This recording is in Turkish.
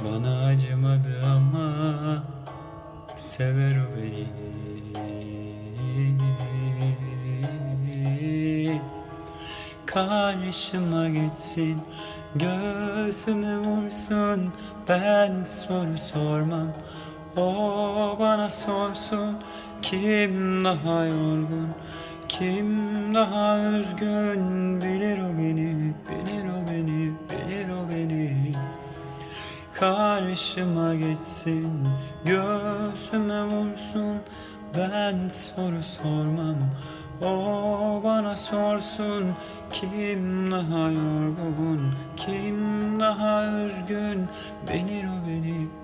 Bana acımadı ama Sever o beni. Karşıma geçsin Göğsüme vursun Ben soru sormam. O bana sorsun Kim daha yorgun Kim daha üzgün Bilir o beni Bilir Karşıma geçsin Göğsüme vursun. Ben soru sormam O bana sorsun. Kim daha yorgun Kim daha üzgün? Bilir o beni Bilir o beni